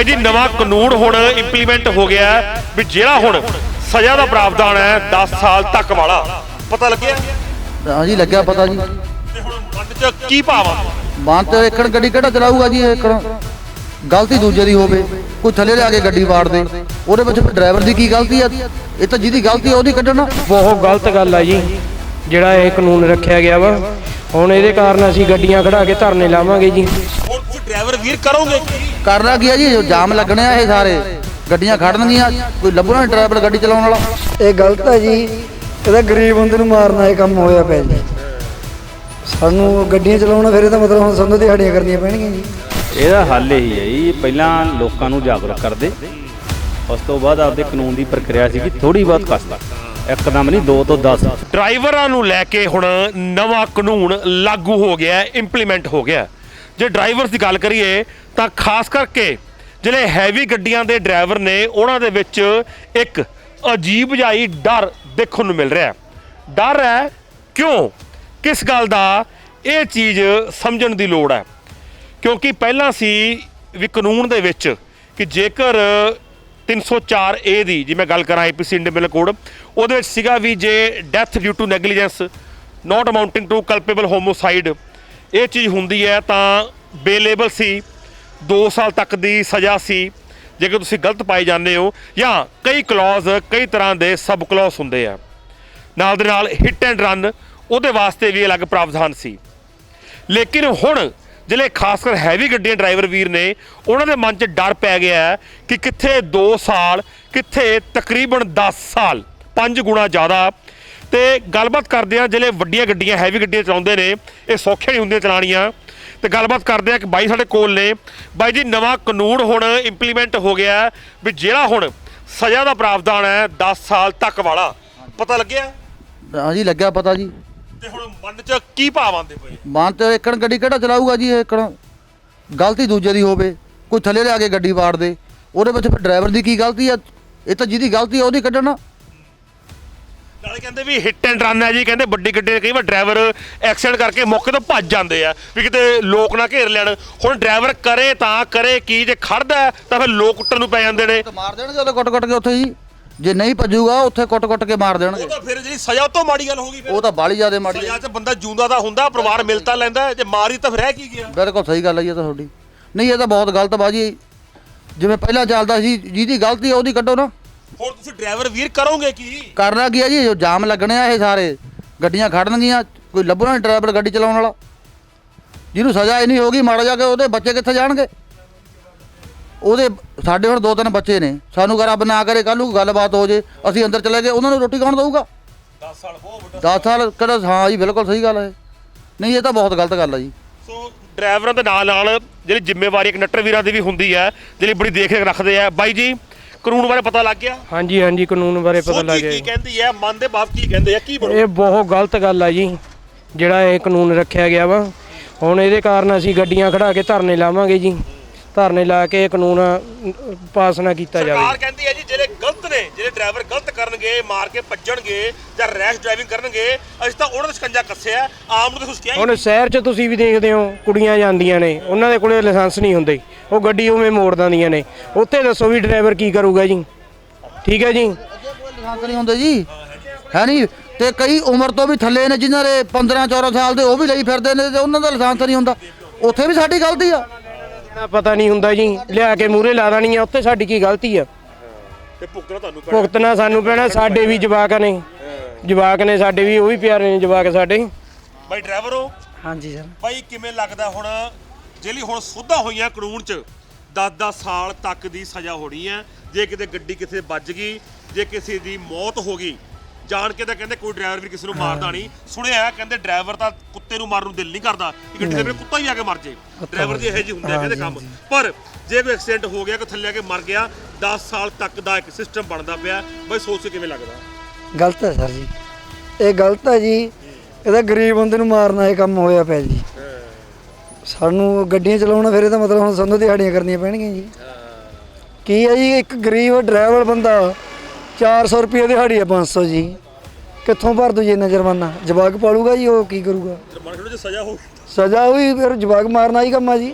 ਬਾਈ ਜੀ ਨਵਾਂ ਕਾਨੂੰਨ ਹੁਣ ਇੰਪਲੀਮੈਂਟ ਹੋ ਗਿਆ ਹੈ ਵੀ ਜਿਹੜਾ ਹੁਣ ਸਜ਼ਾ ਦਾ ਪ੍ਰਾਵਧਾਨ ਹੈ 10 ਸਾਲ ਤੱਕ ਵਾਲਾ। ਪਤਾ ਲੱਗਿਆ? ਹਾਂਜੀ ਲੱਗਿਆ ਪਤਾ ਜੀ। ਤੇ ਹੁਣ ਮਨ ਚ ਕੀ ਭਾਵ ਬਾਂਹ ਤੇ ਏਕੜ ਗੱਡੀ ਕਿਹੜਾ ਚਲਾਊਗਾ ਜੀ ਏਕੜ? ਗਲਤੀ ਦੂਜੇ ਦੀ ਹੋਵੇ ਕੋਈ ਥੱਲੇ ਲਿਆ ਕੇ ਗੱਡੀ ਵਾੜ ਦੇ। ਉਹਦੇ ਵਿੱਚ ਫਿਰ ਡਰਾਈਵਰ ਦੀ ਕੀ ਗਲਤੀ ਆ? ਇਹ ਤਾਂ ਜਿਹਦੀ ਗਲਤੀ ਆ ਉਹਦੀ ਕੱਢਣਾ ਬਹੁਤ ਗਲਤ ਗੱਲ ਆ ਜੀ ਜਿਹੜਾ ਇਹ ਕਾਨੂੰਨ ਰੱਖਿਆ ਗਿਆ ਵਾ। ਹੁਣ ਇਹਦੇ ਕਾਰਨ ਅਸੀਂ ਗੱਡੀਆਂ ਖੜਾ ਕੇ ਧਰਨੇ ਲਾਵਾਂਗੇ ਜੀ। ਡਰਾਈਵਰ ਵੀਰ ਕਰੋਗੇ? ਕੀ ਕਰਨਾ ਕੀ ਆ ਜੀ? ਜੋ ਜਾਮ ਲੱਗਣੇ ਆ ਇਹ ਸਾਰੇ। ਗੱਡੀਆਂ ਖੜਨਗੀਆਂ ਕੋਈ ਲੱਭਣਾ ਡਰਾਈਵਰ ਗੱਡੀ ਚਲਾਉਣ ਵਾਲਾ? ਇਹ ਗਲਤ ਹੈ ਜੀ। ਇਹਦਾ ਗਰੀਬ ਬੰਦੇ ਨੂੰ ਮਾਰਨਾ ਇਹ ਕੰਮ ਹੋਇਆ ਪਿਆ ਜੀ। ਸਾਨੂੰ ਗੱਡੀਆਂ ਚਲਾਉਣਾ ਫਿਰ ਇਹਦਾ ਮਤਲਬ ਹੁਣ ਸਾਨੂੰ ਦਿਹਾੜੀਆਂ ਕਰਨੀਆਂ ਪੈਣਗੀਆਂ ਜੀ। ਇਹਦਾ ਹੱਲ ਇਹੀ ਹੈ ਜੀ। ਪਹਿਲਾਂ ਲੋਕਾਂ ਨੂੰ ਜਾਗਰੂਕ ਕਰਦੇ। ਉਸ ਤੋਂ ਬਾਅਦ ਆਪਦੇ ਕਾਨੂੰਨ ਦੀ ਪ੍ਰਕਿਰਿਆ ਸੀਗੀ ਥੋੜੀ ਬਹੁਤ ਕਸਦਾ ਇੱਕਦਮ ਨਹੀਂ 2 ਤੋਂ 10 ਡਰਾਈਵਰਾਂ ਨੂੰ ਲੈ ਕੇ ਹੁਣ ਨਵਾਂ ਕਾਨੂੰਨ ਲਾਗੂ ਹੋ ਗਿਆ ਹੈ ਇੰਪਲੀਮੈਂਟ ਹੋ ਗਿਆ। ਹੈ। ਜੇ ਡਰਾਈਵਰਸ ਦੀ ਗੱਲ ਕਰੀਏ, ਤਾਂ ਖਾਸ ਕਰਕੇ ਜਿਹੜੇ ਹੈਵੀ ਗੱਡੀਆਂ ਦੇ ਡਰਾਈਵਰ ਨੇ, ਉਹਨਾਂ ਦੇ ਵਿੱਚ ਇੱਕ ਅਜੀਬ ਜਾਈ ਡਰ ਦੇਖਣ ਨੂੰ ਮਿਲ ਰਿਹਾ ਡਰ ਹੈ ਕਿਉਂ? ਕਿਸ ਗੱਲ ਦਾ? ਇਹ ਚੀਜ਼ ਸਮਝਣ ਦੀ ਲੋੜ ਹੈ। ਕਿਉਂਕਿ ਪਹਿਲਾਂ ਸੀ ਵੀ ਕਾਨੂੰਨ ਦੇ ਵਿੱਚ ਕਿ ਜੇਕਰ 304 ਏ ਦੀ, ਜੇ ਮੈਂ ਗੱਲ ਕਰਾਂ ਆਈਪੀਸੀ ਇੰਡੀਅਨ ਬਿਲ ਕੋਡ ਉਹਦੇ ਵਿੱਚ ਸੀਗਾ ਵੀ ਜੇ death due to negligence not amounting to culpable homicide ਇਹ ਚੀਜ਼ ਹੁੰਦੀ ਹੈ ਤਾਂ ਬੇਲੇਬਲ ਸੀ 2 ਸਾਲ ਤੱਕ ਦੀ ਸਜ਼ਾ ਸੀ, ਜੇਕਰ ਤੁਸੀਂ ਗਲਤ ਪਾਏ ਜਾਂਦੇ ਹੋ, ਜਾਂ ਕਈ ਕਲੌਜ਼ ਕਈ ਤਰ੍ਹਾਂ ਦੇ ਸਬ ਕਲੌਜ਼ ਹੁੰਦੇ ਆ। ਨਾਲ ਦੇ ਨਾਲ ਹਿੱਟ ਐਂਡ ਰਨ ਉਹਦੇ ਵਾਸਤੇ ਵੀ ਅਲੱਗ ਪ੍ਰਾਵਧਾਨ ਸੀ। ਲੇਕਿਨ ਹੁਣ ਜਿਹੜੇ ਖਾਸ ਕਰ ਹੈਵੀ ਗੱਡੀਆਂ ਡਰਾਈਵਰ ਵੀਰ ਨੇ, ਉਹਨਾਂ ਦੇ ਮਨ 'ਚ ਡਰ ਪੈ ਗਿਆ ਕਿ ਕਿੱਥੇ 2 ਸਾਲ, ਕਿੱਥੇ ਤਕਰੀਬਨ 10 ਸਾਲ, ਪੰਜ ਗੁਣਾ ਜ਼ਿਆਦਾ ਤੇ ਗੱਲਬਾਤ ਕਰਦੇ ਆ ਜਿਹੜੇ ਵੱਡੀਆਂ ਗੱਡੀਆਂ ਹੈਵੀ ਗੱਡੀਆਂ ਚਲਾਉਂਦੇ ਨੇ ਇਹ ਸੌਖੀਆਂ ਨਹੀਂ ਹੁੰਦੀਆਂ ਚਲਾਉਣੀਆਂ। ਤੇ ਗੱਲਬਾਤ ਕਰਦੇ ਆ ਕਿ ਬਾਈ ਸਾਡੇ ਕੋਲ ਨੇ। ਬਾਈ ਜੀ ਨਵਾਂ ਕਾਨੂੰਨ ਹੁਣ ਇੰਪਲੀਮੈਂਟ ਹੋ ਗਿਆ ਹੈ ਵੀ ਜਿਹੜਾ ਹੁਣ ਸਜ਼ਾ ਦਾ ਪ੍ਰਾਵਧਾਨ ਹੈ 10 ਸਾਲ ਤੱਕ ਵਾਲਾ। ਪਤਾ ਲੱਗਿਆ? ਹਾਂਜੀ ਲੱਗਿਆ ਪਤਾ ਜੀ। ਤੇ ਹੁਣ ਮਨ 'ਚ ਕੀ ਭਾਵ ਆਉਂਦੇ ਪਏ? ਬਾਂਹ ਤੇ ਏਕੜ ਗੱਡੀ ਕਿਹੜਾ ਚਲਾਊਗਾ ਜੀ ਏਕੜ ਗਲਤੀ ਦੂਜੇ ਦੀ ਹੋਵੇ ਕੋਈ ਥੱਲੇ ਲਿਆ ਕੇ ਗੱਡੀ ਵਾੜ ਦੇ। ਉਹਦੇ ਵਿੱਚ ਫਿਰ ਡਰਾਈਵਰ ਦੀ ਕੀ ਗਲਤੀ ਆ? ਇਹ ਤਾਂ ਜਿਹਦੀ ਗਲਤੀ ਆ ਉਹਦੀ ਕੱਢਣਾ। ਨਾਲੇ ਕਹਿੰਦੇ ਵੀ ਹਿੱਟ ਐਂਡ ਰਨ ਹੈ ਜੀ ਕਹਿੰਦੇ ਵੱਡੀ ਗੱਡੀ ਦੇ ਕਈ ਵਾਰ ਡਰਾਈਵਰ ਐਕਸੀਡੈਂਟ ਕਰਕੇ ਮੌਕੇ ਤੋਂ ਭੱਜ ਜਾਂਦੇ ਆ ਵੀ ਕਿਤੇ ਲੋਕ ਨਾ ਘੇਰ ਲੈਣ। ਹੁਣ ਡਰਾਈਵਰ ਕਰੇ ਤਾਂ ਕਰੇ ਕੀ ਜੇ ਖੜਦਾ ਹੈ ਤਾਂ ਫਿਰ ਲੋਕ ਕੁੱਟਣ ਨੂੰ ਪੈ ਜਾਂਦੇ ਨੇ। ਤਾਂ ਮਾਰ ਦੇਣਗੇ ਉਹਦੇ ਕੁੱਟ-ਕੁੱਟ ਕੇ ਉੱਥੇ ਜੀ। ਜੇ ਨਹੀਂ ਭੱਜੂਗਾ ਉੱਥੇ ਕੁੱਟ-ਕੁੱਟ ਕੇ ਮਾਰ ਦੇਣਗੇ। ਉਹ ਤਾਂ ਫਿਰ ਜਿਹੜੀ ਸਜ਼ਾ ਉਹ ਤੋਂ ਮਾੜੀ ਗੱਲ ਹੋ ਗਈ ਫਿਰ। ਉਹ ਤਾਂ ਬਾਲੀ ਜ਼ਿਆਦੇ ਮਾੜੀ ਸਜ਼ਾ 'ਚ ਬੰਦਾ ਜਿਉਂਦਾ ਤਾਂ ਹੁੰਦਾ ਪਰਿਵਾਰ ਮਿਲਤਾ ਲੈਂਦਾ ਹੈ, ਜੇ ਮਾਰੀ ਤਾਂ ਫਿਰ ਰਹਿ ਕੀ ਗਿਆ? ਬਿਲਕੁਲ ਸਹੀ ਗੱਲ ਹੈ ਜੀ ਇਹ ਤਾਂ ਤੁਹਾਡੀ। ਨਹੀਂ ਇਹ ਤਾਂ ਬਹੁਤ ਗਲਤ ਬਾਜੀ। ਜਿਵੇਂ ਪਹਿਲਾਂ ਚੱਲਦਾ ਸੀ ਜਿਹਦੀ ਗਲਤੀ ਆ ਉਹਦੀ ਕੱਢੋ ਨਾ। ਹੁਣ ਤੁਸੀਂ ਡਰਾਈਵਰ ਵੀਰ ਕਰੋਗੇ ਕੀ? ਕਰਨਾ ਕੀ ਆ ਜੀ? ਜੋ ਜਾਮ ਲੱਗਣੇ ਆ ਇਹ ਸਾਰੇ। ਗੱਡੀਆਂ ਖੜਨਗੀਆਂ ਕੋਈ ਲੱਭਣਾ ਡਰਾਈਵਰ ਗੱਡੀ ਚਲਾਉਣ ਵਾਲਾ। ਜਿਹਨੂੰ ਸਜ਼ਾ ਹੀ ਨਹੀਂ ਹੋਗੀ ਮਾੜਾ ਜਾ ਕੇ ਉਹਦੇ ਬੱਚੇ ਕਿੱਥੇ ਜਾਣਗੇ? ਉਹਦੇ ਸਾਡੇ ਹੁਣ ਦੋ ਤਿੰਨ ਬੱਚੇ ਨੇ। ਸਾਨੂੰ ਕਰ ਰੱਬ ਨਾ ਕਰੇ ਕੱਲ ਨੂੰ ਗੱਲਬਾਤ ਹੋ ਜੇ ਅਸੀਂ ਅੰਦਰ ਚਲੇ ਗਏ ਉਹਨਾਂ ਨੂੰ ਰੋਟੀ ਕੌਣ ਦਊਗਾ? 10 ਸਾਲ ਬਹੁਤ ਵੱਡਾ 10 ਸਾਲ ਕਿਹੜਾ ਹਾਂ ਜੀ ਬਿਲਕੁਲ ਸਹੀ ਗੱਲ ਹੈ ਨਹੀਂ ਇਹ ਤਾਂ ਬਹੁਤ ਗਲਤ ਗੱਲ ਹੈ ਜੀ। ਸੋ ਡਰਾਈਵਰਾਂ ਦੇ ਨਾਲ ਨਾਲ ਜਿਹੜੀ ਜ਼ਿੰਮੇਵਾਰੀ ਨੱਟਰ ਵੀਰਾਂ ਦੀ ਵੀ ਹੁੰਦੀ ਹੈ ਜਿਹੜੀ ਬੜੀ ਦੇਖ ਰੇਖ ਰੱਖਦੇ ਆ। ਬਾਈ ਜੀ ਕਾਨੂੰਨ ਬਾਰੇ ਪਤਾ ਲੱਗ ਗਿਆ? ਹਾਂਜੀ ਹਾਂਜੀ ਕਾਨੂੰਨ ਬਾਰੇ ਪਤਾ ਸੋਚੀ ਲੱਗ ਕੀ ਗਿਆ ਜੀ। ਕਹਿੰਦੀ ਹੈ ਮਨ ਦੇ ਬਾਪ ਕੀ ਕਹਿੰਦੇ ਆ ਕੀ ਬਣੂ? ਇਹ ਬਹੁਤ ਗਲਤ ਗੱਲ ਆ ਜੀ ਜਿਹੜਾ ਇਹ ਕਾਨੂੰਨ ਰੱਖਿਆ ਗਿਆ ਵਾ। ਹੁਣ ਇਹਦੇ ਕਾਰਨ ਅਸੀਂ ਗੱਡੀਆਂ ਖੜਾ ਕੇ ਧਰਨੇ ਲਾਵਾਂਗੇ ਜੀ। ਧਰਨੇ ਲਾ ਕੇ ਇਹ ਕਾਨੂੰਨ ਅ, ਪਾਸ ਨਾ ਕੀਤਾ ਸਰਕਾਰ ਜਾਵੇ ਕਹਿੰਦੀ ਹੈ ਜੀ ਜਿਹੜੇ ਜਿਹੜੇ ਡਰਾਈਵਰ ਗਲਤ ਕਰਨਗੇ ਮਾਰ ਕੇ ਭੱਜਣਗੇ ਜਾਂ ਰੈਸ਼ ਡਰਾਈਵਿੰਗ ਕਰਨਗੇ ਅਸੀਂ ਤਾਂ ਉਹਨਾਂ ਦਾ ਸ਼ਿਕੰਜਾ ਕੱਸਿਆ ਆਮ ਨੂੰ ਤਾਂ ਕੁਝ ਕਿਹਾ ਹੀ ਹੁਣ ਸ਼ਹਿਰ 'ਚ ਤੁਸੀਂ ਵੀ ਦੇਖਦੇ ਹੋ ਕੁੜੀਆਂ ਜਾਂਦੀਆਂ ਨੇ ਉਹਨਾਂ ਦੇ ਕੋਲੇ ਲਾਇਸੈਂਸ ਨਹੀਂ ਹੁੰਦੇ। ਉਹ ਗੱਡੀ ਉਵੇਂ ਮੋੜ ਦਿੰਦੀਆਂ ਨੇ। ਉੱਥੇ ਦੱਸੋ ਵੀ ਡਰਾਈਵਰ ਕੀ ਕਰੂਗਾ ਜੀ। ਠੀਕ ਹੈ ਜੀ? ਲਾਇਸੈਂਸ ਨਹੀਂ ਹੁੰਦੇ ਜੀ। ਹੈ ਨਹੀਂ? ਤੇ ਕਈ ਉਮਰ ਤੋਂ ਵੀ ਥੱਲੇ ਨੇ ਜਿਨ੍ਹਾਂ ਦੇ 15 14 ਸਾਲ ਦੇ ਉਹ ਵੀ ਲਈ ਫਿਰਦੇ ਨੇ ਤੇ ਉਹਨਾਂ ਦਾ ਲਾਇਸੈਂਸ ਨਹੀਂ ਹੁੰਦਾ। ਉੱਥੇ ਵੀ ਸਾਡੀ ਗਲਤੀ ਆ। ਪਤਾ ਨਹੀਂ ਹੁੰਦਾ ਜੀ। ਲਿਆ ਕੇ ਮੂਰੇ ਲਾ ਦੇਣੀ ਆ ਉੱਥੇ ਸਾਡੀ ਕੀ ਗਲਤੀ ਆ? ਤੇ ਭੁਗਤਣਾ ਤੁਹਾਨੂੰ ਪੈਣਾ। ਭੁਗਤਣਾ ਸਾਨੂੰ ਪੈਣਾ ਸਾਡੇ ਵੀ ਜਵਾਕ ਨੇ। ਜਵਾਕ ਨੇ ਸਾਡੇ ਵੀ ਉਹ ਵੀ ਪਿਆਰੇ ਨੇ ਜਵਾਕ ਸਾਡੇ। ਬਾਈ ਡਰਾਈਵਰ ਹੋ? ਹਾਂਜੀ ਸਰ। ਬਾਈ ਕਿਵੇਂ ਲੱਗਦਾ ਹੁਣ? ਜਿਹੜੀ ਹੁਣ ਸੋਧਾ ਹੋਈਆਂ ਕਾਨੂੰਨ 'ਚ 10-10 ਸਾਲ ਤੱਕ ਦੀ ਸਜ਼ਾ ਹੋਣੀ ਹੈ ਜੇ ਕਿਤੇ ਗੱਡੀ ਕਿਸੇ ਵੱਜ ਗਈ ਜੇ ਕਿਸੇ ਦੀ ਮੌਤ ਹੋ ਗਈ ਜਾਣ ਕੇ ਤਾਂ ਕਹਿੰਦੇ ਕੋਈ ਡਰਾਈਵਰ ਵੀ ਕਿਸੇ ਨੂੰ ਮਾਰਦਾ ਨਹੀਂ। ਸੁਣਿਆ ਹੈ, ਕਹਿੰਦੇ ਡਰਾਈਵਰ ਤਾਂ ਕੁੱਤੇ ਨੂੰ ਮਾਰਨ ਨੂੰ ਦਿਲ ਨਹੀਂ ਕਰਦਾ। ਕਿ ਗੱਡੀ ਦੇ ਵਿੱਚ ਕੁੱਤਾ ਹੀ ਆ ਕੇ ਮਰ ਜੇ। ਡਰਾਈਵਰ ਦੀ ਇਹੋ ਜਿਹੀ ਹੁੰਦੇ ਆ ਕਹਿੰਦੇ ਕੰਮ। ਪਰ ਜੇ ਕੋਈ ਐਕਸੀਡੈਂਟ ਹੋ ਗਿਆ ਕਿ ਥੱਲੇ ਆ ਕੇ ਮਰ ਗਿਆ 10 ਸਾਲ ਤੱਕ ਦਾ ਇੱਕ ਸਿਸਟਮ ਬਣਦਾ ਪਿਆ। ਬਾਈ ਸੋਚ ਕੇ ਕਿਵੇਂ ਲੱਗਦਾ? ਗਲਤ ਹੈ ਸਰ ਜੀ। ਇਹ ਗਲਤ ਹੈ ਜੀ। ਇਹਦਾ ਗਰੀਬ ਬੰਦੇ ਨੂੰ ਮਾਰਨਾ ਇਹ ਕੰਮ ਹੋਇਆ ਪਿਆ ਜੀ। ਸਾਨੂੰ ਗੱਡੀਆਂ ਚਲਾਉਣਾ ਫਿਰ ਇਹਦਾ ਮਤਲਬ ਹੁਣ ਸਾਨੂੰ ਦਿਹਾੜੀਆਂ ਕਰਨੀਆਂ ਪੈਣਗੀਆਂ ਜੀ। ਕੀ ਹੈ ਜੀ ਇੱਕ ਗਰੀਬ ਡਰਾਈਵਰ ਬੰਦਾ 400 ਰੁਪਏ ਦਿਹਾੜੀ ਹੈ 500 ਜੀ। ਕਿੱਥੋਂ ਭਰ ਦੂ ਜੀ ਇੰਨਾ ਜੁਰਮਾਨਾ? ਜਵਾਕ ਪਾਲੂਗਾ ਜੀ ਉਹ ਕੀ ਕਰੂਗਾ? ਜੇ ਸਜ਼ਾ ਹੋਈ ਫਿਰ ਜਵਾਕ ਮਾਰਨਾ ਹੀ ਕੰਮ ਆ ਜੀ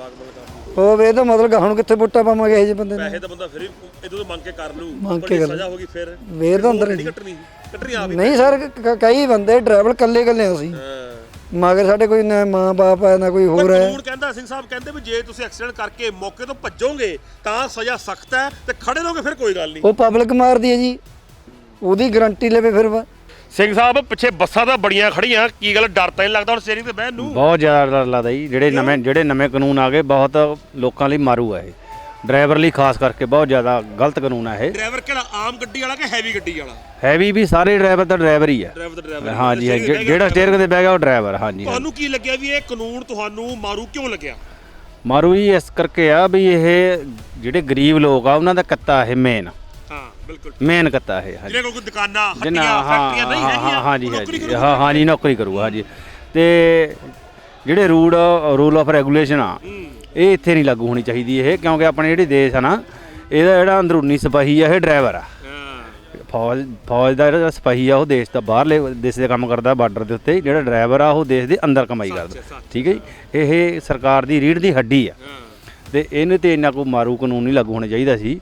ਹੋਵੇ ਤਾਂ ਮਤਲਬ ਗਾਹਾਂ ਨੂੰ ਕਿੱਥੇ ਵੋਟਾਂ ਪਾਵਾਂਗੇ ਇਹ ਜਿਹੇ ਬੰਦੇ ਨੂੰ? ਪੈਸੇ ਤਾਂ ਬੰਦਾ ਫਿਰ ਵੀ ਇਦੋਂ ਮੰਗ ਕੇ ਕਰ ਲੂ ਮੰਗ ਕੇ ਜੇ ਸਜ਼ਾ ਹੋ ਗਈ ਫਿਰ? ਵੇਰ ਤਾਂ ਅੰਦਰ ਨਹੀਂ ਕੱਟਣੀ? ਕੱਟਣੀ ਆਪ ਹੀ ਨਹੀਂ ਸਰ ਕਈ ਬੰਦੇ ਡਰਾਈਵਰ ਕੱਲੇ ਕੱਲੇ ਅਸੀਂ। ਮਗਰ ਸਾਡੇ ਕੋਈ ਨਾ ਮਾਂ ਬਾਪ ਹੈ ਨਾ ਕੋਈ ਹੋਰ ਹੈ ਕਾਨੂੰਨ ਕਹਿੰਦਾ ਸਿੰਘ ਸਾਹਿਬ ਕਹਿੰਦੇ ਵੀ ਜੇ ਤੁਸੀਂ ਐਕਸੀਡੈਂਟ ਕਰਕੇ ਮੌਕੇ ਤੋਂ ਭੱਜੋਗੇ ਤਾਂ ਸਜ਼ਾ ਸਖਤ ਹੈ ਤੇ ਖੜੇ ਰਹੋਗੇ ਫਿਰ ਕੋਈ ਗੱਲ ਨਹੀਂ। ਉਹ ਪਬਲਿਕ ਮਾਰਦੀ ਹੈ ਜੀ। ਉਹਦੀ ਗਾਰੰਟੀ ਲਵੇ ਫਿਰ ਵਾ। ਸਿੰਘ ਸਾਹਿਬ ਪਿੱਛੇ ਬੱਸਾਂ ਤਾਂ ਬੜੀਆਂ ਖੜੀਆਂ ਕੀ ਗੱਲ ਡਰ ਤਾਂ ਨਹੀਂ ਲੱਗਦਾ ਹੁਣ ਸਟੀਅਰਿੰਗ ਤੇ ਬਹਿਣ ਨੂੰ? ਬਹੁਤ ਜ਼ਿਆਦਾ ਡਰ ਲੱਗਦਾ ਜੀ। ਜਿਹੜੇ ਨਵੇਂ ਜਿਹੜੇ ਨਵੇਂ ਕਾਨੂੰਨ ਆ ਗਏ ਬਹੁਤ ਲੋਕਾਂ ਲਈ ਮਾਰੂ ਆ ਇਹ। ਡਰਾਈਵਰ ਲਈ ਖਾਸ ਕਰਕੇ ਬਹੁਤ ਜ਼ਿਆਦਾ ਗਲਤ ਕਾਨੂੰਨ ਆ ਇਹ। ਡਰਾਈਵਰ ਕਿਹੜਾ ਆਮ ਗੱਡੀ ਵਾਲਾ ਕਿ ਹੈਵੀ ਗੱਡੀ ਵਾਲਾ? ਹੈਵੀ ਵੀ ਸਾਰੇ ਡਰਾਈਵਰ ਤਾਂ ਡਰਾਈਵਰ ਹੀ ਆ। ਡਰਾਈਵਰ ਦਾ ਡਰਾਈਵਰ ਹਾਂਜੀ ਹਾਂ, ਜਿ- ਜਿਹੜਾ ਸਟੀਅਰਿੰਗ ਤੇ ਬਹਿ ਗਿਆ ਉਹ ਡਰਾਈਵਰ ਹਾਂਜੀ ਹਾਂਜੀ। ਤੁਹਾਨੂੰ ਕੀ ਲੱਗਿਆ ਵੀ ਇਹ ਕਾਨੂੰਨ ਤੁਹਾਨੂੰ ਮਾਰੂ ਕਿਉਂ ਲੱਗਿਆ? ਮਾਰੂ ਜੀ ਇਸ ਕਰਕੇ ਆ ਵੀ ਇਹ ਜਿਹੜੇ ਗਰੀਬ ਲੋਕ ਆ ਉਹਨਾਂ ਦਾ ਕੱਤਾ ਇਹ ਮੇਨ ਬਿਲਕੁਲ। ਮੇਨ ਕੱਤਾ ਇਹ ਹਾਂਜੀ। ਜਿਹੜੇ ਕੋਲ ਕੋਈ ਦੁਕਾਨਾਂ ਹੱਟੀਆਂ ਹਾਂ ਫੈਕਟਰੀਆਂ ਨਹੀਂ ਹਾਂ, ਹੈਗੀਆਂ ਹਾਂਜੀ ਉਹ ਨੌਕਰੀ ਕਰੂਗਾ। ਹਾਂ ਹਾਂਜੀ ਨੌਕਰੀ ਕਰੂਗਾ ਹਾਂਜੀ। ਤੇ ਜਿਹੜੇ ਰੂਲ ਰੂਲ ਆਫ ਰੈਗੂਲੇਸ਼ਨ ਆ ਇਹ ਇੱਥੇ ਨਹੀਂ ਲਾਗੂ ਹੋਣੀ ਚਾਹੀਦੀ ਇਹ ਕਿਉਂਕਿ ਆਪਣੇ ਜਿਹੜੇ ਦੇਸ਼ ਆ ਨਾ ਇਹਦਾ ਜਿਹੜਾ ਅੰਦਰੂਨੀ ਸਿਪਾਹੀ ਆ ਇਹ ਡਰਾਈਵਰ ਆ। ਹਾਂ। ਫੌਜ ਫੌਜ ਦਾ ਜਿਹੜਾ ਸਿਪਾਹੀ ਆ ਉਹ ਦੇਸ਼ ਦਾ ਬਾਹਰਲੇ ਦੇਸ਼ ਦੇ ਕੰਮ ਕਰਦਾ ਬਾਰਡਰ ਦੇ ਉੱਤੇ। ਜਿਹੜਾ ਡਰਾਈਵਰ ਆ ਉਹ ਦੇਸ਼ ਦੇ ਅੰਦਰ ਕਮਾਈ ਕਰਦਾ। ਠੀਕ ਹੈ ਜੀ? ਇਹ ਸਰਕਾਰ ਦੀ ਰੀੜ ਦੀ ਹੱਡੀ ਆ। ਤੇ ਇਹਨੂੰ ਤੇ ਇੰਨਾ ਕੋਈ ਮਾਰੂ ਕਾਨੂੰਨ ਨਹੀਂ ਲਾਗੂ ਹੋਣਾ ਚਾਹੀਦਾ ਸੀ।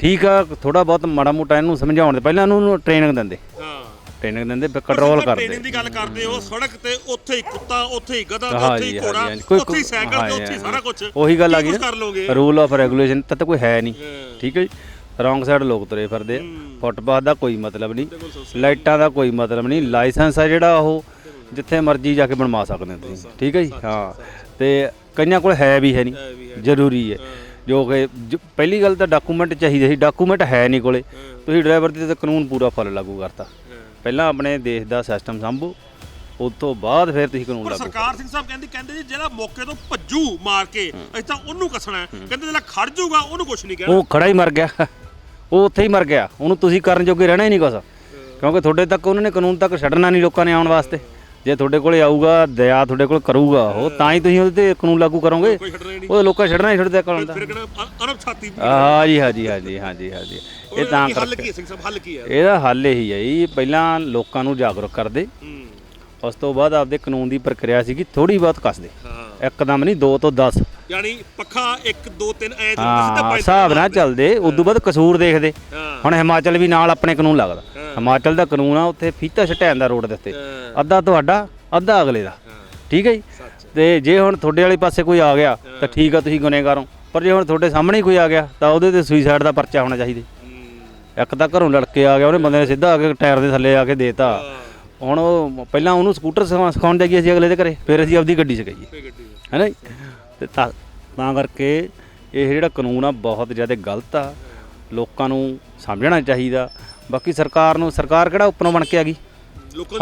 ਠੀਕ ਆ ਥੋੜਾ ਬਹੁਤ ਮਾੜਾ ਮੋਟਾ ਇਹਨੂੰ ਸਮਝਾਉਣ ਦੇ ਪਹਿਲਾਂ ਇਹਨੂੰ ਟ੍ਰੇਨਿੰਗ ਦਿੰਦੇ। ਹਾਂ। ਟ੍ਰੇਨਿੰਗ ਦਿੰਦੇ ਫਿਰ ਕੰਟਰੋਲ ਕਰਦੇ। ਟ੍ਰੇਨਿੰਗ ਦੀ ਗੱਲ ਕਰਦੇ ਹੋ ਸੜਕ ਤੇ ਉੱਥੇ ਹੀ ਕੁੱਤਾ ਉੱਥੇ ਹੀ ਗਧਾ ਉੱਥੇ ਹੀ ਘੋੜਾ ਉੱਥੇ ਹੀ ਸਾਈਕਲ ਤੇ ਉੱਥੇ ਸਾਰਾ ਕੁਝ ਉਹੀ ਗੱਲ ਆ ਗਈ ਰੂਲ ਆਫ ਰੈਗੂਲੇਸ਼ਨ ਤਾਂ ਕੋਈ ਹੈ ਨਹੀਂ। ਠੀਕ ਹੈ ਜੀ? ਰੋਂਗ ਸਾਈਡ ਲੋਕ ਤੁਰੇ ਫਿਰਦੇ ਆ। ਫੁੱਟਪਾਥ ਦਾ ਕੋਈ ਮਤਲਬ ਨਹੀਂ। ਲਾਈਟਾਂ ਦਾ ਕੋਈ ਮਤਲਬ ਨਹੀਂ। ਲਾਇਸੈਂਸ ਆ ਜਿਹੜਾ ਉਹ ਜਿੱਥੇ ਮਰਜ਼ੀ ਜਾ ਕੇ ਬਣਵਾ ਸਕਦੇ ਤੁਸੀਂ। ਠੀਕ ਹੈ ਜੀ? ਹਾਂ। ਤੇ ਕਈਆਂ ਕੋਲ ਹੈ ਵੀ ਹੈ ਨਹੀਂ। ਜ਼ਰੂਰੀ ਹੈ। ਜੋ ਕਿ ਜ- ਪਹਿਲੀ ਗੱਲ ਤਾਂ ਡਾਕੂਮੈਂਟ ਚਾਹੀਦੇ ਸੀ ਡਾਕੂਮੈਂਟ ਹੈ ਨਹੀਂ ਕੋਲੇ। ਤੁਸੀਂ ਡਰਾਈਵਰ ਤੇ ਤਾਂ ਕਾਨੂੰਨ ਪੂਰਾ ਫੁੱਲ ਲਾਗੂ ਕਰਤਾ। ਪਹਿਲਾਂ ਆਪਣੇ ਦੇਸ਼ ਦਾ ਸਿਸਟਮ ਸੰਭੋ ਉਸ ਤੋਂ ਬਾਅਦ ਫਿਰ ਤੁਸੀਂ ਕਾਨੂੰਨ ਪਰ ਲਾਗੂ ਸਰਕਾਰ ਸਿੰਘ ਸਾਹਿਬ ਕਹਿੰਦੇ ਕਹਿੰਦੇ ਜੀ ਜਿਹੜਾ ਮੌਕੇ ਤੋਂ ਭੱਜੂ ਮਾਰ ਕੇ ਅਸੀਂ ਤਾਂ ਉਹਨੂੰ ਕੱਸਣਾ ਹੈ। ਕਹਿੰਦੇ ਜਿਹੜਾ ਖੜ ਜਾਊਗਾ ਉਹਨੂੰ ਕੁਝ ਨਹੀਂ ਕਹਿਣਾ। ਉਹ ਖੜਾ ਹੀ ਮਰ ਗਿਆ। ਉਹ ਉੱਥੇ ਹੀ ਮਰ ਗਿਆ। ਉਹਨੂੰ ਤੁਸੀਂ ਕਰਨ ਜੋਗੇ ਰਹਿਣਾ ਹੀ ਨਹੀਂ ਕੁਛ। ਕਿਉਂਕਿ ਤੁਹਾਡੇ ਤੱਕ ਉਹਨਾਂ ਨੇ ਕਾਨੂੰਨ ਤੱਕ ਛੱਡਣਾ ਨਹੀਂ ਲੋਕਾਂ ਨੇ ਆਉਣ ਵਾਸਤੇ। ਜੇ ਤੁਹਾਡੇ ਕੋਲੇ ਆਊਗਾ ਦਇਆ ਤੁਹਾਡੇ ਕੋਲ ਕਰੂਗਾ ਉਹ ਤਾਂ ਹੀ ਤੁਸੀਂ ਉਹਦੇ ਤੇ ਕਾਨੂੰਨ ਲਾਗੂ ਕਰੋਗੇ। ਉਹ ਲੋਕਾਂ ਛੱਡਣਾ ਹੀ ਛੱਡਦੇ ਕਾਨੂੰਨ ਦਾ ਫਿਰ ਕਿਹੜਾ ਅ- ਅਰਬ ਛਾਤੀ ਹਾਂ ਜੀ ਹਾਂ ਜੀ ਹਾਂ ਜੀ ਹਾਂ ਜੀ ਹਾਂ ਜੀ ਇਹ ਤਾਂ ਹੱਲ ਕੀ ਸਿੰਘ ਸਾਹਿਬ? ਹੱਲ ਕੀ ਹੈ? ਇਹਦਾ ਹੱਲ ਇਹੀ ਹੈ ਜੀ ਪਹਿਲਾਂ ਲੋਕਾਂ ਨੂੰ ਜਾਗਰੂਕ ਕਰਦੇ। ਉਸ ਤੋਂ ਬਾਅਦ ਆਪਦੇ ਕਾਨੂੰਨ ਦੀ ਪ੍ਰਕਿਰਿਆ ਸੀਗੀ ਥੋੜੀ ਬਹੁਤ ਕੱਸਦੇ। ਹਾਂ। ਇੱਕਦਮ ਨਹੀਂ 2 ਤੋਂ 10 ਯਾਨੀ ਪੱਖਾ 1 2 3 ਐ ਹਾਂ ਹਿਸਾਬ ਨਾਲ ਚੱਲਦੇ ਉਦੋਂ ਬਾਅਦ ਕਸੂਰ ਦੇਖਦੇ। ਹੁਣ ਹਿਮਾਚਲ ਵੀ ਨਾਲ ਆਪਣੇ ਕਾਨੂੰਨ ਲੱਗਦਾ। ਹਿਮਾਚਲ ਦਾ ਕਾਨੂੰਨ ਆ ਉੱਥੇ ਫੀਤਾ ਛਟਿਆ ਜਾਂਦਾ ਰੋਡ ਦੇ ਉੱਤੇ। ਅੱਧਾ ਤੁਹਾਡਾ ਅੱਧਾ ਅਗਲੇ ਦਾ। ਠੀਕ ਹੈ ਜੀ? ਤੇ ਜੇ ਹੁਣ ਤੁਹਾਡੇ ਵਾਲੇ ਪਾਸੇ ਕੋਈ ਆ ਗਿਆ ਤਾਂ ਠੀਕ ਆ ਤੁਸੀਂ ਗੁਨੇਗਾਰ। ਹੋ ਪਰ ਜੇ ਹੁਣ ਤੁਹਾਡੇ ਸਾਹਮਣੇ ਹੀ ਕੋਈ ਆ ਗਿਆ ਤਾਂ ਉਹਦੇ ਤੇ ਸੁਈਸਾਈਡ ਦਾ ਪਰਚਾ ਹੋਣਾ ਚਾਹੀਦਾ। ਇੱਕ ਤਾਂ ਘਰੋਂ ਲੜ ਕੇ ਆ ਗਿਆ ਉਹਨੇ ਬੰਦੇ ਨੇ ਸਿੱਧਾ ਆ ਕੇ ਟਾਇਰ ਦੇ ਥੱਲੇ ਆ ਕੇ ਦੇਤਾ। ਹੁਣ ਉਹ ਪਹਿਲਾਂ ਉਹਨੂੰ ਸਕੂਟਰ ਸਿਖਾ- ਸਿਖਾਉਣ ਜਾਈਏ ਅਸੀਂ ਅਗਲੇ ਦੇ ਘਰੇ ਫਿਰ ਅਸੀਂ ਆਪਦੀ ਗੱਡੀ ਸਿਖਾਈਏ ਹੈ ਨਾ ਜੀ? ਤੇ ਤਾਂ ਤਾਂ ਕਰਕੇ ਇਹ ਜਿਹੜਾ ਕਾਨੂੰਨ ਆ ਬਹੁਤ ਜ਼ਿਆਦਾ ਗਲਤ ਆ। ਲੋਕਾਂ ਨੂੰ ਸਮਝਣਾ ਚਾਹੀਦਾ। ਬਾਕੀ ਸਰਕਾਰ ਨੂੰ ਸਰਕਾਰ ਕਿਹੜਾ ਉੱਪਰੋਂ ਬਣ ਕੇ ਆ ਗਈ?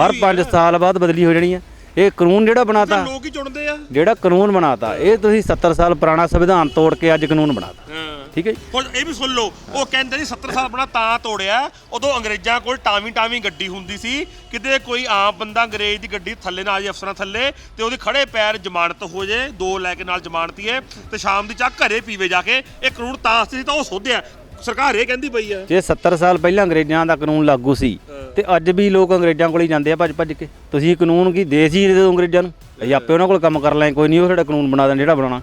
ਹਰ 5 ਸਾਲ ਬਾਅਦ ਬਦਲੀ ਹੋ ਜਾਣੀ ਆ ਇਹ ਕਾਨੂੰਨ ਜਿਹੜਾ ਬਣਾਤਾ ਲੋਕ ਹੀ ਚੁਣਦੇ ਆ। ਜਿਹੜਾ ਕਾਨੂੰਨ ਬਣਾਤਾ ਇਹ ਤੁਸੀਂ 70 ਸਾਲ ਪੁਰਾਣਾ ਸੰਵਿਧਾਨ ਤੋੜ ਕੇ ਅੱਜ ਕਾਨੂੰਨ ਬਣਾਤਾ। ਹਾਂ। ਠੀਕ ਹੈ ਜੀ? ਹੁਣ ਇਹ ਵੀ ਸੁਣ ਲਓ ਉਹ ਕਹਿੰਦੇ ਜੀ 70 ਸਾਲ ਬਣਾ ਤਾਂ ਤੋੜਿਆ ਉਦੋਂ ਅੰਗਰੇਜ਼ਾਂ ਕੋਲ ਟਾਵੀਂ ਟਾਵੀਂ ਗੱਡੀ ਹੁੰਦੀ ਸੀ ਕਿਤੇ ਕੋਈ ਆਮ ਬੰਦਾ ਅੰਗਰੇਜ਼ ਦੀ ਗੱਡੀ ਥੱਲੇ ਨਾ ਆ ਜੇ ਅਫਸਰਾਂ ਥੱਲੇ ਤੇ ਉਹਦੇ ਖੜੇ ਪੈਰ ਜ਼ਮਾਨਤ ਹੋ ਜੇ ਦੋ ਲੈ ਕੇ ਨਾਲ ਜ਼ਮਾਨਤੀਏ ਤੇ ਸ਼ਾਮ ਦੀ ਚਾਹ ਘਰੇ ਪੀਵੇ ਜਾ ਕੇ ਇਹ ਕਾਨੂੰਨ ਤਾਂ ਸੀ ਤਾਂ ਉਹ ਸੋਧਿਆ। ਸਰਕਾਰ ਇਹ ਕਹਿੰਦੀ ਪਈ ਆ। ਜੇ 70 ਸਾਲ ਪਹਿਲਾਂ ਅੰਗਰੇਜ਼ਾਂ ਦਾ ਕਾਨੂੰਨ ਲਾਗੂ ਸੀ ਤੇ ਅੱਜ ਵੀ ਲੋਕ ਅੰਗਰੇਜ਼ਾਂ ਕੋਲ ਹੀ ਜਾਂਦੇ ਆ ਭੱਜ ਭੱਜ ਕੇ। ਤੁਸੀਂ ਕਾਨੂੰਨ ਕੀ ਦੇਸ਼ ਹੀ ਦੇ ਅੰਗਰੇਜ਼ਾਂ ਨੂੰ? ਅਸੀਂ ਆਪੇ ਉਹਨਾਂ ਕੋਲ ਕੰਮ ਕਰ ਲੈ ਕੋਈ ਨਹੀਂ ਉਹ ਸਾਡਾ ਕਾਨੂੰਨ ਬਣਾ ਦੇਣ ਜਿਹੜਾ ਬਣਾਉਣਾ।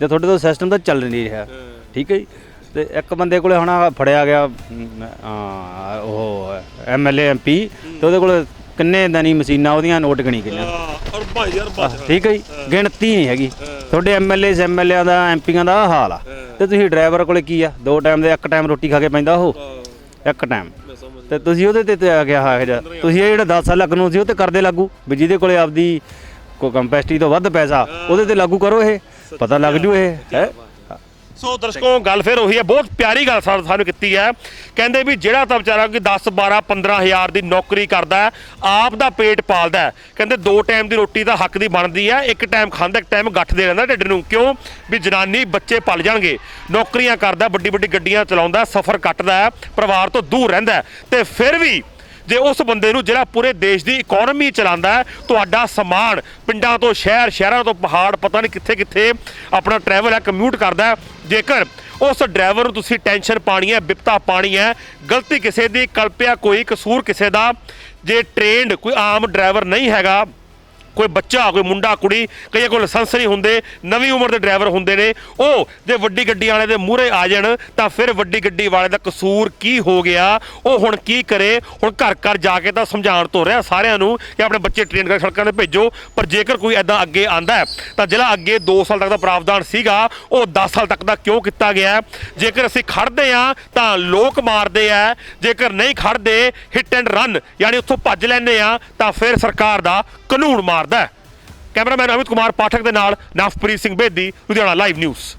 ਜੇ ਤੁਹਾਡੇ ਤੋਂ ਸਿਸਟਮ ਤਾਂ ਚੱਲ ਨਹੀਂ ਰਿਹਾ। ਠੀਕ ਹੈ ਜੀ? ਤੇ ਇੱਕ ਬੰਦੇ ਕੋਲੇ ਹੁਣ ਫੜਿਆ ਗਿਆ ਉਹ ਐਮਐਲਏ ਐਮਪੀ ਤੇ ਉਹਦੇ ਕੋਲ ਕਿੰਨੇ ਦਨੀ ਮਸ਼ੀਨਾਂ ਉਹਦੀਆਂ ਨੋਟ ਗਣੀ ਗਈਆਂ। ਅਰਬਾਂ ਯਾਰ ਠੀਕ ਹੈ ਜੀ? ਗਿਣਤੀ ਨਹੀਂ ਹੈਗੀ। ਤੁਹਾਡੇ ਐਮਐਲਏ ਐਮਐਲਏ ਦਾ ਐਮਪੀਆਂ ਦਾ ਹਾਲ ਆ। ਤੇ ਤੁਸੀਂ ਡਰਾਈਵਰ ਕੋਲੇ ਕੀ ਆ? ਦੋ ਟਾਈਮ ਦੇ ਇੱਕ ਟਾਈਮ ਰੋਟੀ ਖਾ ਕੇ ਪੈਂਦਾ ਉਹ? ਇੱਕ ਟਾਈਮ ਤੇ ਤੁਸੀਂ ਉਹਦੇ ਤੇ ਤੇ ਆ ਗਿਆ ਹਾਂ ਜਿਹਾ। ਤੁਸੀਂ ਇਹ ਜਿਹੜਾ 10 ਸਾਲ ਕਾਨੂੰਨ ਸੀ ਉਹ ਤੇ ਕਰਦੇ ਲਾਗੂ? ਵੀ ਜਿਹਦੇ ਕੋਲੇ ਆਪਦੀ ਕੋ ਕੰਪੈਸਿਟੀ ਤੋਂ ਵੱਧ ਪੈਸਾ ਉਹਦੇ ਤੇ ਲਾਗੂ ਕਰੋ ਇਹ। ਪਤਾ ਲੱਗ ਜੂ ਇਹ ਹੈ? ਸੋ ਦਰਸ਼ਕੋ ਗੱਲ ਫਿਰ ਉਹੀ ਹੈ ਬਹੁਤ ਪਿਆਰੀ ਗੱਲ ਸਾ- ਸਾਨੂੰ ਕੀਤੀ ਹੈ। ਕਹਿੰਦੇ ਵੀ ਜਿਹੜਾ ਤਾਂ ਵਿਚਾਰਾ ਕਿ 10 12 15 ਹਜ਼ਾਰ ਦੀ ਨੌਕਰੀ ਕਰਦਾ ਹੈ ਆਪ ਦਾ ਪੇਟ ਪਾਲਦਾ ਹੈ। ਕਹਿੰਦੇ ਦੋ ਟਾਈਮ ਦੀ ਰੋਟੀ ਦਾ ਹੱਕ ਦੀ ਬਣਦੀ ਹੈ ਇੱਕ ਟਾਈਮ ਖਾਂਦਾ ਇੱਕ ਟਾਈਮ ਗੱਠ ਦੇ ਰਹਿੰਦਾ ਢਿੱਡ ਨੂੰ। ਕਿਉਂ? ਵੀ ਜਨਾਨੀ ਬੱਚੇ ਪਲ ਜਾਣਗੇ ਨੌਕਰੀਆਂ ਕਰਦਾ ਵੱਡੀ ਵੱਡੀ ਗੱਡੀਆਂ ਚਲਾਉਂਦਾ ਸਫ਼ਰ ਕੱਟਦਾ ਹੈ ਪਰਿਵਾਰ ਤੋਂ ਦੂਰ ਰਹਿੰਦਾ ਹੈ, ਤੇ ਫਿਰ ਵੀ ਜੇ ਉਸ ਬੰਦੇ ਨੂੰ ਜਿਹੜਾ ਪੂਰੇ ਦੇਸ਼ ਦੀ ਇਕਨੋਮੀ ਚਲਾਉਂਦਾ ਹੈ ਤੁਹਾਡਾ ਸਮਾਨ ਪਿੰਡਾਂ ਤੋਂ ਸ਼ਹਿਰ ਸ਼ਹਿਰਾਂ ਤੋਂ ਪਹਾੜ ਪਤਾ ਨਹੀਂ ਕਿੱਥੇ ਕਿੱਥੇ ਆਪਣਾ ਟਰੈਵਲ ਹੈ ਕਮਿਊਟ ਕਰਦਾ ਹੈ ਜੇਕਰ ਉਸ ਡਰਾਈਵਰ ਨੂੰ ਤੁਸੀਂ ਟੈਨਸ਼ਨ ਪਾਣੀ ਹੈ, ਬਿਪਤਾ ਪਾਣੀ ਹੈ, ਗਲਤੀ ਕਿਸੇ ਦੀ, ਕਲਪਿਆ ਕੋਈ ਕਸੂਰ ਕਿਸੇ ਦਾ, ਜੇ ਟ੍ਰੇਨਡ ਕੋਈ ਆਮ ਡਰਾਈਵਰ ਨਹੀਂ ਹੈਗਾ ਕੋਈ ਬੱਚਾ, ਕੋਈ ਮੁੰਡਾ, ਕੁੜੀ, ਕਈਆਂ ਕੋਲ ਲਾਇਸੈਂਸ ਨਹੀਂ ਹੁੰਦੇ, ਨਵੀਂ ਉਮਰ ਦੇ ਡਰਾਈਵਰ ਹੁੰਦੇ ਨੇ, ਉਹ ਜੇ ਵੱਡੀ ਗੱਡੀ ਵਾਲੇ ਦੇ ਮੂਹਰੇ ਆ ਜਾਣ, ਤਾਂ ਫਿਰ ਵੱਡੀ ਗੱਡੀ ਵਾਲੇ ਦਾ ਕਸੂਰ ਕੀ ਹੋ ਗਿਆ? ਉਹ ਹੁਣ ਕੀ ਕਰੇ? ਹੁਣ ਘਰ ਘਰ ਜਾ ਕੇ ਤਾਂ ਸਮਝਾਉਣ ਤੋਂ ਰਿਹਾ ਸਾਰਿਆਂ ਨੂੰ ਕਿ ਆਪਣੇ ਬੱਚੇ ਟ੍ਰੇਨ ਕਰਕੇ ਸੜਕਾਂ ਤੇ ਭੇਜੋ, ਪਰ ਜੇਕਰ ਕੋਈ ਐਦਾਂ ਅੱਗੇ ਆਂਦਾ ਤਾਂ ਜਿਹੜਾ ਅੱਗੇ 2 ਸਾਲ ਤੱਕ ਦਾ ਪ੍ਰਾਵਧਾਨ ਸੀਗਾ, ਉਹ 10 ਸਾਲ ਤੱਕ ਦਾ ਕਿਉਂ ਕੀਤਾ ਗਿਆ? ਜੇਕਰ ਅਸੀਂ ਖੜਦੇ ਆ ਤਾਂ ਲੋਕ ਮਾਰਦੇ ਆ, ਜੇਕਰ ਨਹੀਂ ਖੜਦੇ ਹਿੱਟ ਐਂਡ ਰਨ ਯਾਨੀ ਉੱਥੋਂ ਭੱਜ ਲੈਂਦੇ ਆ, ਤਾਂ ਫਿਰ ਸਰਕਾਰ ਦਾ ਕਾਨੂੰਨ ਮਾਰਦਾ ਹੈ। ਕੈਮਰਾਮੈਨ ਅਮਿਤ ਕੁਮਾਰ ਪਾਠਕ ਦੇ ਨਾਲ ਨਵਪ੍ਰੀਤ ਸਿੰਘ ਬੇਦੀ, ਲੁਧਿਆਣਾ ਲਾਈਵ ਨਿਊਜ਼